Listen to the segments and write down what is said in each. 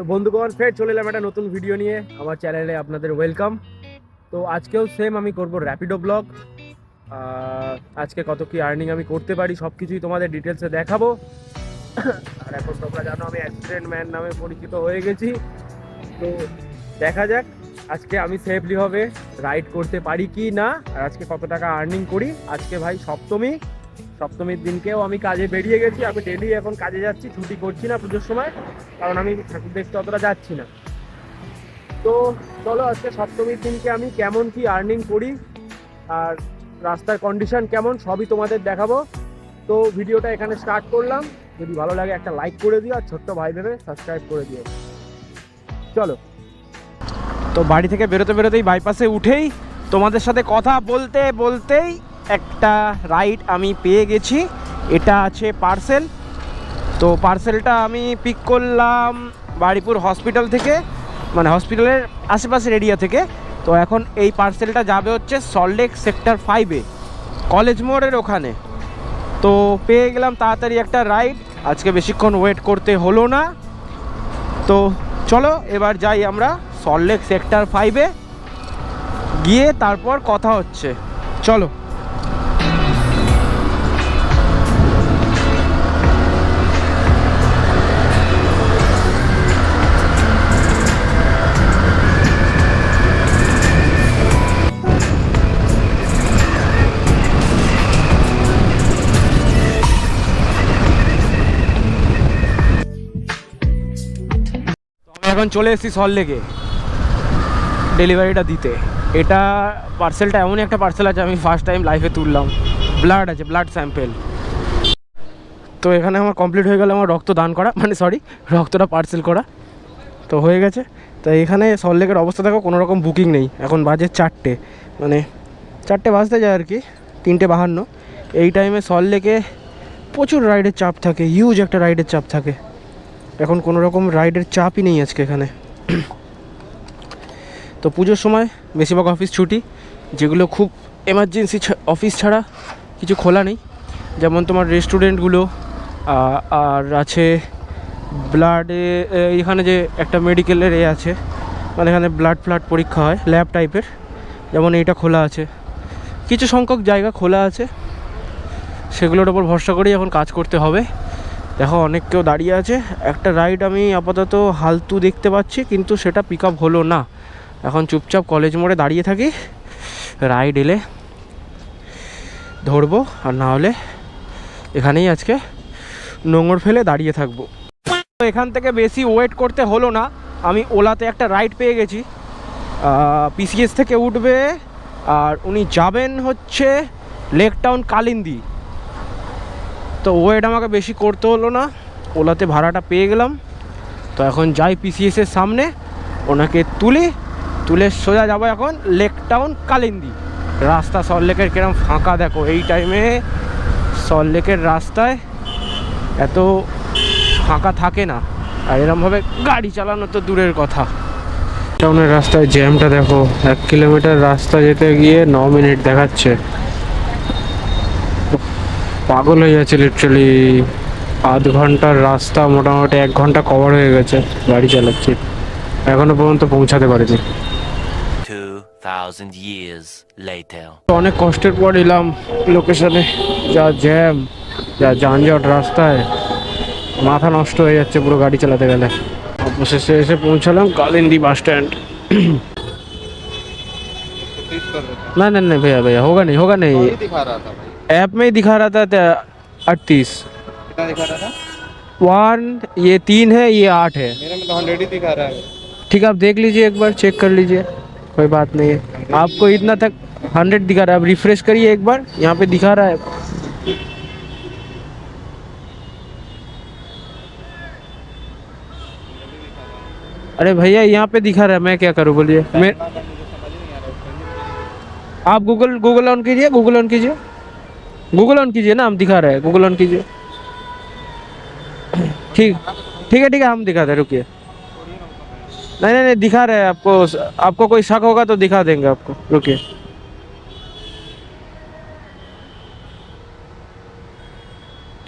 তো বন্ধুগণ, ফের চলে এলাম একটা নতুন ভিডিও নিয়ে। আমার চ্যানেলে আপনাদের ওয়েলকাম তো আজকেও সেম আমি করব র্যাপিডো ব্লগ আজকে কত কি আর্নিং আমি করতে পারি সব কিছুই তোমাদের ডিটেলসে দেখাবো। আর এখন তোমরা জানো আমি অ্যাক্সিডেন্ট ম্যান নামে পরিচিত হয়ে গেছি। তো দেখা যাক, আজকে আমি সেফলি হবে রাইড করতে পারি কি না। আর আজকে কত টাকা আর্নিং করি? আজকে ভাই সপ্তমী। সপ্তমীর দিনকেও আমি কাজে বেরিয়ে গেছি। আমি ডেলি এখন কাজে যাচ্ছি, ছুটি করছি না পুজোর সময়, কারণ আমি ঠাকুর দেখতে অতটা যাচ্ছি না। তো চলো আজকে সপ্তমীর দিনকে আমি কেমন কি আর্নিং করি, আর রাস্তার কন্ডিশন কেমন সবই তোমাদের দেখাবো। তো ভিডিওটা এখানে স্টার্ট করলাম। যদি ভালো লাগে একটা লাইক করে দিও, আর ছোট্ট ভাই ভেবে সাবস্ক্রাইব করে দিও। চলো। তো বাড়ি থেকে বেরোতে বেরোতেই বাইপাসে উঠেই তোমাদের সাথে কথা বলতে বলতেই একটা রাইড আমি পেয়ে গেছি। এটা আছে পার্সেল তো পার্সেলটা আমি পিক করলাম বাড়িপুর হসপিটাল থেকে মানে হসপিটালের আশেপাশের এরিয়া থেকে। তো এখন এই পার্সেলটা যাবে হচ্ছে সল্টলেক সেক্টর ফাইভে কলেজ মোড়ের ওখানে। তো পেয়ে গেলাম তাড়াতাড়ি একটা রাইড আজকে বেশিক্ষণ ওয়েট করতে হলো না। তো চলো এবার যাই আমরা সল্টলেক সেক্টর ফাইভে গিয়ে তারপর কথা হচ্ছে। চলো। এখন চলে এসেছি সল্টলেকে ডেলিভারিটা দিতে। এটা পার্সেলটা এমনই একটা পার্সেল আছে, আমি ফার্স্ট টাইম লাইফে তুললাম। ব্লাড আছে ব্লাড স্যাম্পেল তো এখানে আমার কমপ্লিট হয়ে গেল আমার রক্ত দান করা মানে সরি রক্তটা পার্সেল করা। তো হয়ে গেছে। তো এখানে সল সল্টলেকের অবস্থা দেখো, কোনো রকম বুকিং নেই। এখন বাজে চারটে। মানে চারটে বাজতে যায় আর কি, তিনটে বাহান্ন। এই টাইমে সল্টলেকে প্রচুর রাইডের চাপ থাকে হিউজ একটা রাইডের চাপ থাকে। এখন কোনো রকম রাইডের চাপই নেই আজকে এখানে। তো পুজোর সময় বেশিরভাগ অফিস ছুটি, যেগুলো খুব এমার্জেন্সি অফিস ছাড়া কিছু খোলা নেই। যেমন তোমার রেস্টুরেন্টগুলো আর আছে ব্লাডে এখানে যে একটা মেডিকেলের এ আছে মানে এখানে ব্লাড ফ্লাড পরীক্ষা হয় ল্যাব টাইপের যেমন এইটা খোলা আছে। কিছু সংখ্যক জায়গা খোলা আছে। সেগুলোর ওপর ভরসা করেই এখন কাজ করতে হবে। দেখো, অনেক কেউ দাঁড়িয়ে আছে। একটা রাইড আমি আপাতত হালতু দেখতে পাচ্ছি, কিন্তু সেটা পিক আপ হলো না। এখন চুপচাপ কলেজ মোড়ে দাঁড়িয়ে থাকি রাইড এলে ধরবো, আর না হলে এখানেই আজকে নোংর ফেলে দাঁড়িয়ে থাকব। তো এখান থেকে বেশি ওয়েট করতে হলো না, আমি ওলাতে একটা রাইড পেয়ে গেছি। পিসিএস থেকে উঠবে, আর উনি যাবেন হচ্ছে লেক টাউন কালিন্দি তো ওয়েট আমাকে বেশি করতে হলো না। ওলাতে ভাড়াটা পেয়ে গেলাম। তো এখন যাই পিসিএসের সামনে। ওনাকে তুলি। তুলে সোজা যাব এখন লেক টাউন কালিন্দি রাস্তা সল্টলেকের কিরম ফাঁকা দেখো। এই টাইমে সল্টলেকের রাস্তায় এত ফাঁকা থাকে না। আর এরমভাবে গাড়ি চালানো তো দূরের কথা। টাউনের রাস্তায় জ্যামটা দেখো। এক কিলোমিটার রাস্তা যেতে গিয়ে ন মিনিট দেখাচ্ছে। পাগল হয়ে যাচ্ছে লিটারালি আধ ঘণ্টার রাস্তা মোটামুটি এক ঘণ্টা কভার হয়ে গেছে গাড়ি চালাচ্ছি। এখনও পর্যন্ত পৌঁছাতে পারিনি। অনেক কষ্টের পর এলাম লোকেশনে যা জ্যাম যা যানজট রাস্তায় মাথা নষ্ট হয়ে যাচ্ছে পুরো গাড়ি চালাতে গেলে। অবশেষে এসে পৌঁছালাম কালিন্দি বাস স্ট্যান্ড না না না ভাইয়া ভাইয়া হোগা নেই হোগা নেই। ऐप में ही दिखा रहा था अड़तीस। कितना दिखा रहा था? वन ये तीन है ये आठ है। मेरे में तो हंड्रेड ही दिखा रहा है। ठीक है आप देख लीजिए एक बार चेक कर लीजिए। कोई बात नहीं है। आपको इतना तक हंड्रेड दिखा रहा है। आप रिफ्रेश करिए एक बार यहाँ पे दिखा रहा है। अरे भैया यहाँ पे दिखा रहा है। मैं क्या करूँ बोलिए। मैं आप गूगल गूगल ऑन कीजिए गूगल ऑन कीजिए। गूगल ऑन कीजिए ना हम दिखा रहे हैं गूगल ऑन कीजिए ठीक ठीक है ठीक है हम दिखाते हैं रुकिए नहीं नहीं नहीं दिखा रहे हैं आपको आपको कोई शक होगा तो दिखा देंगे आपको रुकिए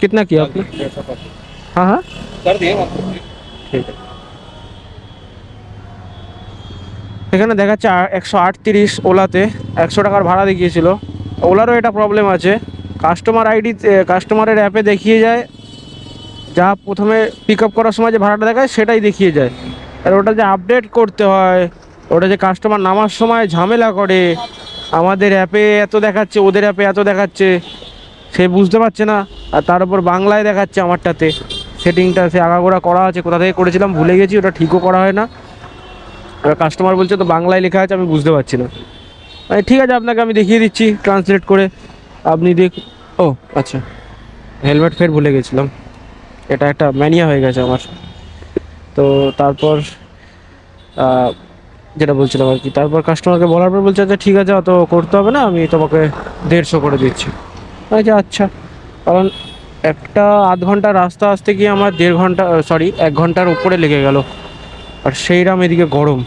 कितना किया आपने हाँ हाँ कर दिए मतलब ठीक है এখানে দেখাচ্ছে একশো আটত্রিশ ওলাতে একশো টাকার ভাড়া দেখিয়েছিল ওলারও এটা প্রবলেম আছে কাস্টমার আইডি কাস্টমারের অ্যাপে দেখিয়ে যায়। যা প্রথমে পিক আপ করার সময় যে ভাড়াটা দেখায়, সেটাই দেখিয়ে যায়। আর ওটা যে আপডেট করতে হয়, ওটা যে কাস্টমার নামার সময় ঝামেলা করে, আমাদের অ্যাপে এত দেখাচ্ছে, ওদের অ্যাপে এত দেখাচ্ছে, সে বুঝতে পারছে না। আর তার উপর বাংলায় দেখাচ্ছে আমারটাতে। সেটিংটা সে আগাগোড়া করা আছে, কোথা থেকে করেছিলাম ভুলে গেছি, ওটা ঠিকও করা হয় না। এবার কাস্টমার বলছে, তো বাংলায় লেখা আছে, আমি বুঝতে পারছি না। ঠিক আছে, আপনাকে আমি দেখিয়ে দিচ্ছি ট্রান্সলেট করে। আপনি দেখ, ও আচ্ছা। হেলমেট ফের ভুলে গেছিলাম। এটা একটা ম্যানিয়া হয়ে গেছে আমার। তো তারপর যেটা বলছিলাম আর কি, তারপর কাস্টমারকে বলার পর বলছে আচ্ছা ঠিক আছে, অত করতে হবে না, আমি তোমাকে দেড়শো করে দিচ্ছি। আচ্ছা আচ্ছা। কারণ একটা আধ ঘণ্টা রাস্তা আসতে গিয়ে আমার দেড় ঘণ্টা সরি এক ঘণ্টার উপরে লেগে গেল। আর সেইরাম এদিকে গরম।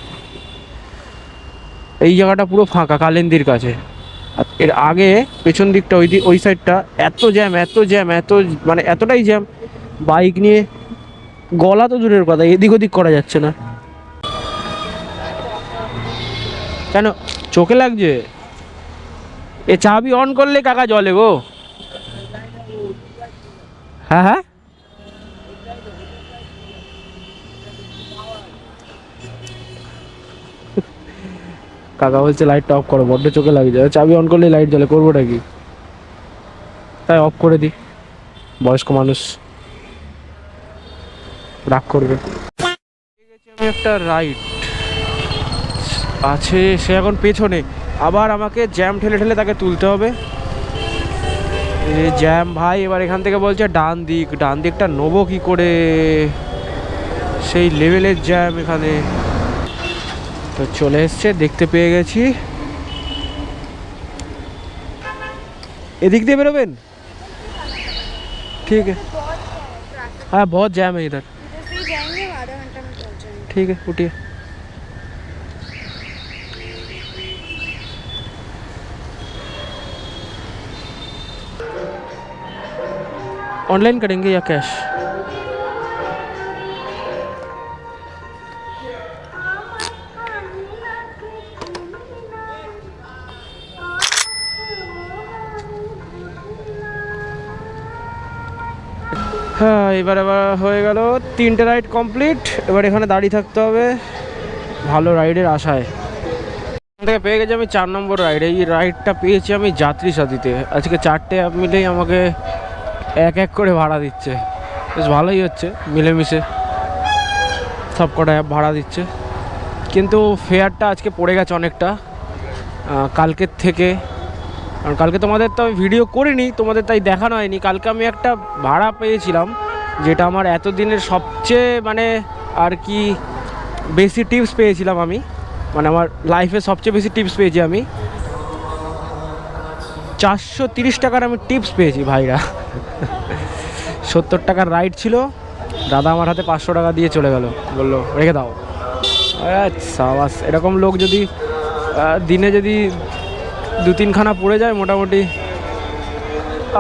এই জায়গাটা পুরো ফাঁকা, কালেন্দির কাছে। এর আগে পেছন দিকটা, ওই ওই সাইডটা এত জ্যাম এত জ্যাম এত মানে এতটাই জ্যাম বাইক নিয়ে গলা তো দূরের কথা, এদিক ওদিক করা যাচ্ছে না। কেন? চোখে লাগছে? এ চাবি অন করলে কাকা জলে গো। হ্যাঁ হ্যাঁ? কাকা বলছে লাইটটা অফ করো, বড্ড চোখে লাগে যায়। চাবি অন করলে লাইট জ্বলে করবোটা কি? তাই অফ করে দিই। বয়স্ক মানুষ। রাগ করবে। একটা রাইট আছে, সে এখন পেছনে। আবার আমাকে জ্যাম ঠেলে ঠেলে তাকে তুলতে হবে। জ্যাম ভাই, এবার এখান থেকে বলছে ডান দিক। ডান দিকটা নেব কি করে? সেই লেভেলের জ্যাম এখানে। তো চলে এসছে দেখতে পেয়ে গেছি এদিক দিয়ে বেরোবেন ठीक है हाँ बहुत जैम है इधर जैसे ही जाएंगे हम आधा घंटा में पहुंच जाएंगे ठीक है उठिए ऑनलाइन करेंगे या कैश হ্যাঁ এবার এবার হয়ে গেল। তিনটে রাইড কমপ্লিট এবার এখানে দাঁড়িয়ে থাকতে হবে। ভালো রাইডের আশায়। এখান থেকে পেয়ে গেছি আমি চার নম্বর রাইড এই রাইডটা পেয়েছি আমি যাত্রী সাথীতে। আজকে চারটে অ্যাপ মিলেই আমাকে এক এক করে ভাড়া দিচ্ছে। বেশ ভালোই হচ্ছে, মিলেমিশে সব কটা অ্যাপ ভাড়া দিচ্ছে। কিন্তু ফেয়ারটা আজকে পড়ে গেছে অনেকটা। কালকের থেকে কারণ কালকে তোমাদের তো আমি ভিডিও করিনি, তোমাদের তাই দেখানো হয়নি। কালকে আমি একটা ভাড়া পেয়েছিলাম, যেটা আমার এতদিনের সবচেয়ে মানে আর কি বেশি টিপস পেয়েছিলাম আমি। মানে আমার লাইফে সবচেয়ে বেশি টিপস পেয়েছি আমি। চারশো তিরিশ টাকার আমি টিপস পেয়েছি ভাইরা। সত্তর টাকার রাইড ছিল, দাদা আমার হাতে পাঁচশো টাকা দিয়ে চলে গেল। বলল, রেখে দাও। আচ্ছা এরকম লোক যদি দিনে যদি দু তিনখানা পড়ে যায় মোটামুটি।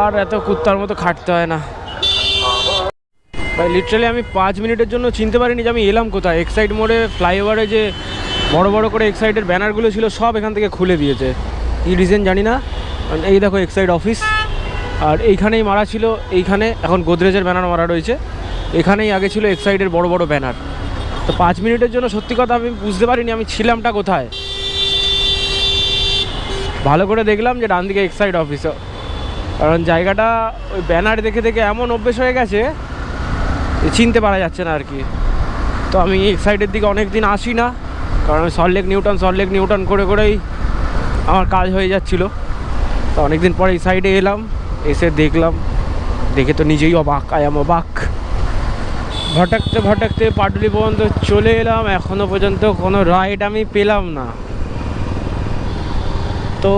আর এত কুত্তার মতো খাটতে হয় না। ভাই লিটারালি আমি পাঁচ মিনিটের জন্য চিনতে পারিনি যে আমি এলাম কোথায়। এক্সাইড মোড়ে ফ্লাইওভারে যে বড় বড় করে এক্সাইডের ব্যানারগুলো ছিল, সব এখান থেকে খুলে দিয়েছে। এই রিজন জানি না। এই দেখো এক্সাইড অফিস আর এইখানেই মারা ছিল, এইখানে এখন গোদরেজের ব্যানার মারা রয়েছে। এখানেই আগে ছিল এক্সাইডের বড় বড় ব্যানার। তো পাঁচ মিনিটের জন্য সত্যি কথা আমি বুঝতে পারিনি আমি ছিলামটা কোথায়। ভালো করে দেখলাম যে ডান দিকে এক্সাইড অফিস কারণ জায়গাটা ওই ব্যানার দেখে দেখে এমন অভ্যেস হয়ে গেছে চিনতে পারা যাচ্ছে না আর কি। তো আমি এক্সাইডের দিকে অনেক দিন আসি না, কারণ আমি সল্টলেক নিউটন সল্টলেক নিউটন করে করেই আমার কাজ হয়ে যাচ্ছিল। তো অনেক দিন পরে এই সাইডে এলাম, এসে দেখলাম, দেখে তো নিজেই অবাক আই এম অবাক। ভটাকতে ভটাকতে পাটুলি পর্যন্ত চলে এলাম এখনও পর্যন্ত কোনো রাইড আমি পেলাম না। তো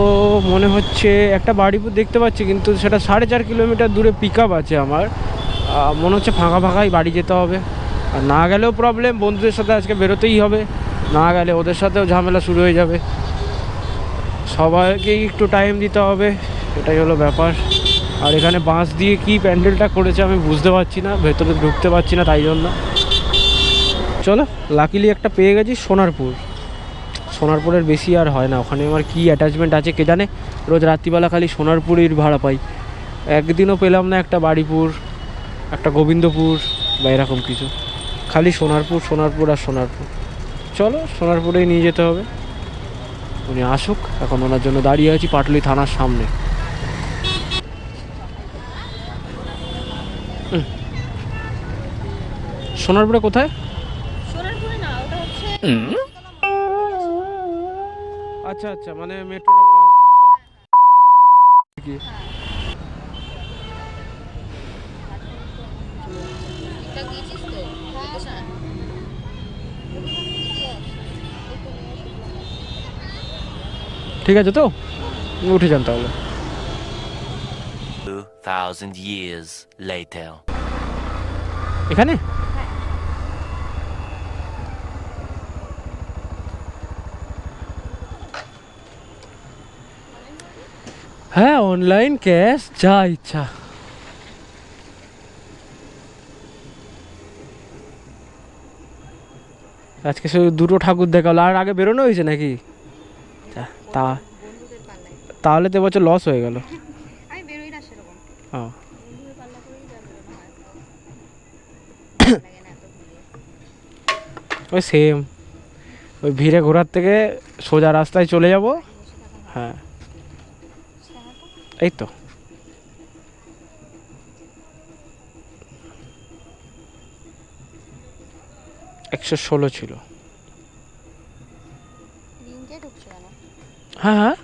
মনে হচ্ছে একটা বাড়িপুর দেখতে পাচ্ছি, কিন্তু সেটা সাড়ে চার কিলোমিটার দূরে পিক আছে আমার। মনে হচ্ছে ফাঁকা ফাঁকাই বাড়ি যেতে হবে। আর না গেলেও প্রবলেম বন্ধুদের সাথে আজকে বেরোতেই হবে। না গেলে ওদের সাথেও ঝামেলা শুরু হয়ে যাবে। সবাইকেই একটু টাইম দিতে হবে, এটাই হলো ব্যাপার। আর এখানে বাঁশ দিয়ে কি প্যান্ডেলটা করেছে আমি বুঝতে পারছি না, ভেতরে ঢুকতে পারছি না তাই জন্য। চলো লাকিলি একটা পেয়ে গেছি সোনারপুর। সোনারপুরের বেশি আর হয় না। ওখানে আমার কি অ্যাটাচমেন্ট আছে কে জানে? রোজ রাত্রিবেলা খালি সোনারপুরের ভাড়া পাই। একদিনও পেলাম না একটা বাড়িপুর একটা গোবিন্দপুর বা এরকম কিছু। খালি সোনারপুর সোনারপুর আর সোনারপুর। চলো সোনারপুরেই নিয়ে যেতে হবে। উনি আসুক এখন ওনার জন্য দাঁড়িয়ে আছি পাটলি থানার সামনে। হুম। সোনারপুরে কোথায়? সোনারপুরে না ওটা হচ্ছে আচ্ছা আচ্ছা মানে মেট্রোটা পাস। কি ঠিক আছে তো? উঠে যান তাহলে। 2,000 years later. এখানে? হ্যাঁ অনলাইন ক্যাশ যা ইচ্ছা। আজকে শুধু দুটো ঠাকুর দেখাল আর আগে বেরোনো হয়েছে নাকি? তা তাহলে তো এবছর লস হয়ে গেল। ওই সেম ওই ভিড়ে ঘোরার থেকে সোজা রাস্তায় চলে যাব। হ্যাঁ। এই তো। একশো ষোলো ছিল। হ্যাঁ হ্যাঁ।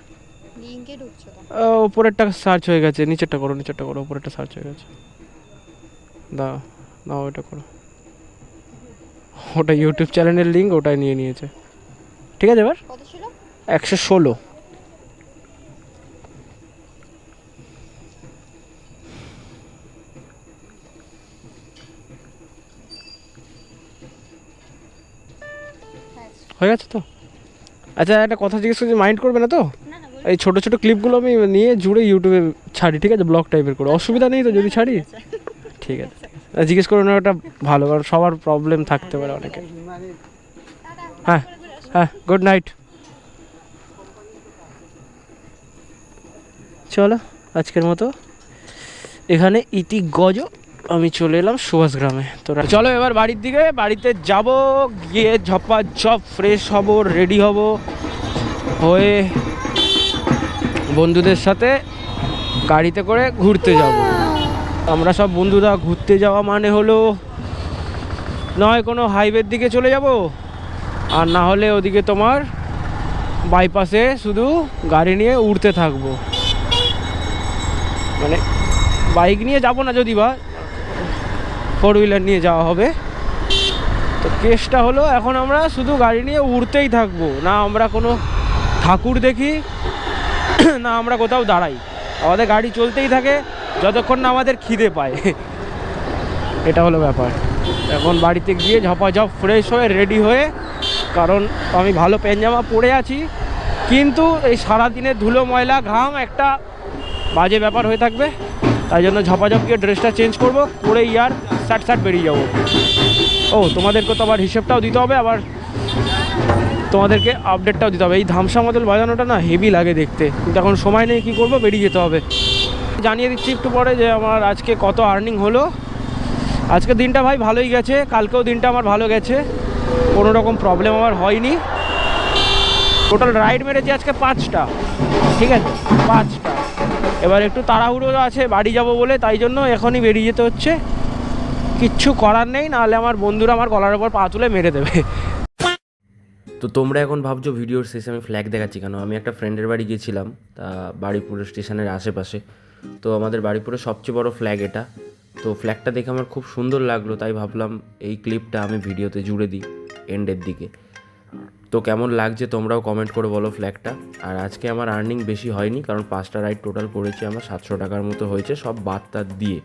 ওপরেরটা সার্চ হয়ে গেছে নিচেরটা করো নিচেরটা করো ওপরেরটা সার্চ হয়ে গেছে। দাও দাও ওটা করো। ওটা ইউটিউব চ্যানেলের লিঙ্ক ওটাই নিয়ে নিয়েছে। ঠিক আছে এবার? একশো ষোলো। হ্যাঁ গেছে তো? আচ্ছা একটা কথা জিজ্ঞেস করছি মাইন্ড করবে না তো? এই ছোটো ছোটো ক্লিপগুলো আমি নিয়ে জুড়ে ইউটিউবে ছাড়ি ঠিক আছে? ব্লগ টাইপের করে। অসুবিধা নেই তো যদি ছাড়ি? ঠিক আছে। জিজ্ঞেস করুন ওটা ভালো কারণ সবার প্রবলেম থাকতে পারে অনেকে। হ্যাঁ হ্যাঁ গুড নাইট চলো আজকের মতো। এখানে ইতি গজ। আমি চলে এলাম সুভাষ গ্রামে। তো চলো এবার বাড়ির দিকে, বাড়িতে যাব, গিয়ে ঝপা ঝপ ফ্রেশ হব রেডি হব। হয়ে বন্ধুদের সাথে গাড়িতে করে ঘুরতে যাব। আমরা সব বন্ধুরা ঘুরতে যাওয়া মানে হলো, নয় কোনো হাইওয়ের দিকে চলে যাব, আর না হলে ওদিকে তোমার বাইপাসে শুধু গাড়ি নিয়ে উড়তে থাকব। মানে বাইক নিয়ে যাব না যদি বা ফোর হুইলার নিয়ে যাওয়া হবে। তো কেসটা হলো, এখন আমরা শুধু গাড়ি নিয়ে উড়তেই থাকব। না আমরা কোনো ঠাকুর দেখি, না আমরা কোথাও দাঁড়াই। আমাদের গাড়ি চলতেই থাকে, যতক্ষণ না আমাদের খিদে পায়। এটা হলো ব্যাপার। এখন বাড়িতে গিয়ে ঝপাঝপ ফ্রেশ হয়ে রেডি হয়ে, কারণ আমি ভালো প্যান্ট পরে আছি। কিন্তু এই সারাদিনের ধুলো, ময়লা, ঘাম একটা বাজে ব্যাপার হয়ে থাকবে। তাই জন্য ঝপাঝপ গিয়ে ড্রেসটা চেঞ্জ করব করে ইয়ার স্যাট স্যাট বেরিয়ে যাব। ও, তোমাদেরকে তো আবার হিসেবটাও দিতে হবে, আবার তোমাদেরকে আপডেটটাও দিতে হবে। এই ধামসা মডেল বাজানোটা না হেভি লাগে দেখতে। কিন্তু এখন সময় নেই, কী করব? বেরিয়ে যেতে হবে। জানিয়ে দিচ্ছি একটু পরে যে আমার আজকে কত আর্নিং হলো। আজকে দিনটা ভাই ভালোই গেছে, কালকেও দিনটা আমার ভালো গেছে। কোনো রকম প্রবলেম আমার হয়নি। টোটাল রাইড মেরেছি আজকে পাঁচটা। ঠিক আছে? পাঁচটা। এবার একটু তাড়াহুড়ো আছে, বাড়ি যাব বলে, তাই জন্য এখনই বেরিয়ে যেতে হচ্ছে। কিচ্ছু করার নেই, নাহলে আমার বন্ধুরা আমার গলার ওপর পা তুলে মেরে দেবে। তো তোমরা এখন ভাবছ ভিডিওর শেষে আমি ফ্ল্যাগ দেখাচ্ছি কেন? আমি একটা ফ্রেন্ডের বাড়ি গিয়েছিলাম, তা বাড়িপুর স্টেশনের আশেপাশে। তো আমাদের বাড়িপুরের সবচেয়ে বড় ফ্ল্যাগ এটা। তো ফ্ল্যাগটা দেখে আমার খুব সুন্দর লাগল, তাই ভাবলাম এই ক্লিপটা আমি ভিডিওতে জুড়ে দিই এন্ডের দিকে। তো কেমন লাগছে তোমরাও কমেন্ট করে বলো ফ্ল্যাগটা আর আজকে আমার আর্নিং বেশি হয়নি, কারণ পাঁচটা রাইড টোটাল করেছি, আমার সাতশো টাকার মতো হয়েছে, সব বার্তা দিয়ে।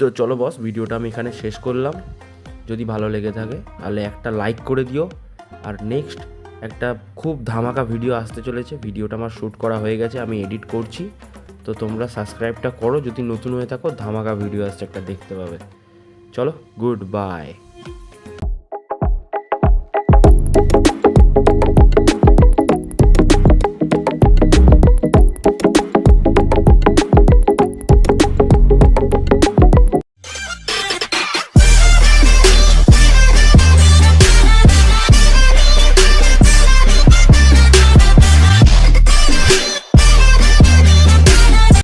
তো চলো বস ভিডিওটা আমি এখানে শেষ করলাম। যদি ভালো লেগে থাকে, তাহলে একটা লাইক করে দিও। আর নেক্সট একটা খুব ধামাকা ভিডিও আসতে চলেছে। ভিডিওটা আমার শ্যুট করা হয়ে গেছে, আমি এডিট করছি। তো তোমরা সাবস্ক্রাইবটা করো, যদি নতুন হয়ে থাকো, ধামাকা ভিডিও আসছে একটা দেখতে পাবে। চলো গুড বাই